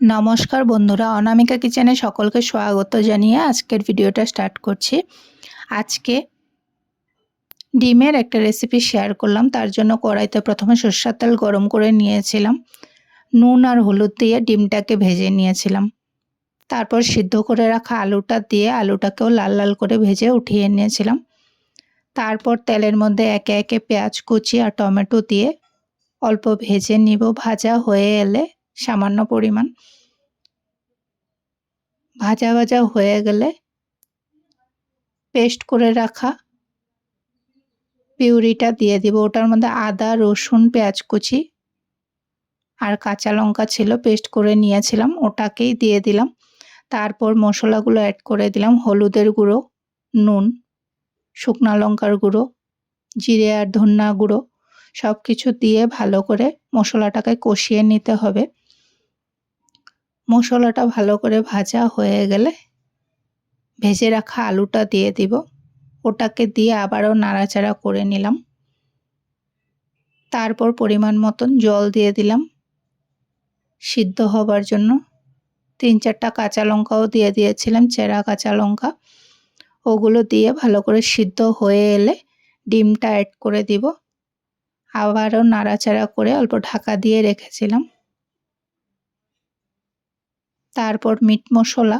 নমস্কার বন্ধুরা, অনামিকা কিচেনে সকলকে স্বাগত জানিয়ে আজকের ভিডিওটা স্টার্ট করছি। আজকে ডিমের একটা রেসিপি শেয়ার করলাম, তার জন্য কড়াইতে প্রথমে সর্ষার তেল গরম করে নিয়েছিলাম, নুন আর হলুদ দিয়ে ডিমটাকে ভেজে নিয়েছিলাম। তারপর সিদ্ধ করে রাখা আলুটা দিয়ে আলুটাকেও লাল লাল করে ভেজে উঠিয়ে নিয়েছিলাম। তারপর তেলের মধ্যে একে একে পেঁয়াজ কুচি আর টমেটো দিয়ে অল্প ভেজে নিব, ভাজা হয়ে এলে সামান্য পরিমাণ। ভাজা ভাজা হয়ে গেলে পেস্ট করে রাখা পিউরিটা দিয়ে দিব। ওটার মধ্যে আদা, রসুন, পেঁয়াজ কুচি আর কাঁচা লঙ্কা ছিল পেস্ট করে নিয়েছিলাম। ওটাকেই দিয়ে দিলাম। তারপর মশলাগুলো অ্যাড করে দিলাম। হলুদের গুঁড়ো, নুন, শুকনা লঙ্কার গুঁড়ো, জিরে আর ধন্যা গুঁড়ো সব কিছু দিয়ে ভালো করে মশলাটাকে কষিয়ে নিতে হবে। মশলাটা ভালো করে ভাজা হয়ে গেলে ভেজে রাখা আলুটা দিয়ে দিব। ওটাকে দিয়ে আবারও নাড়াচাড়া করে নিলাম। তারপর পরিমাণ মতন জল দিয়ে দিলাম। সিদ্ধ হবার জন্য তিন চারটা কাঁচা লঙ্কাও দিয়ে দিয়েছিলাম, চেরা কাঁচা লঙ্কা। ওগুলো দিয়ে ভালো করে সিদ্ধ হয়ে এলে ডিমটা অ্যাড করে দিব। আবারও নাড়াচাড়া করে অল্প ঢাকা দিয়ে রেখেছিলাম। তারপর মিট মশলা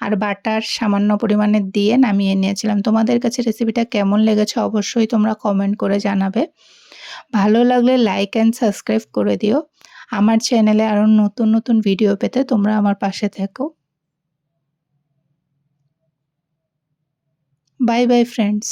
আর বাটার সামান্য পরিমাণে দিয়ে নামিয়ে নিয়েছিলাম। তোমাদের কাছে রেসিপিটা কেমন লেগেছে অবশ্যই তোমরা কমেন্ট করে জানাবে। ভালো লাগলে লাইক অ্যান্ড সাবস্ক্রাইব করে দিও। আমার চ্যানেলে আরও নতুন নতুন ভিডিও পেতে তোমরা আমার পাশে থেকো। Bye bye friends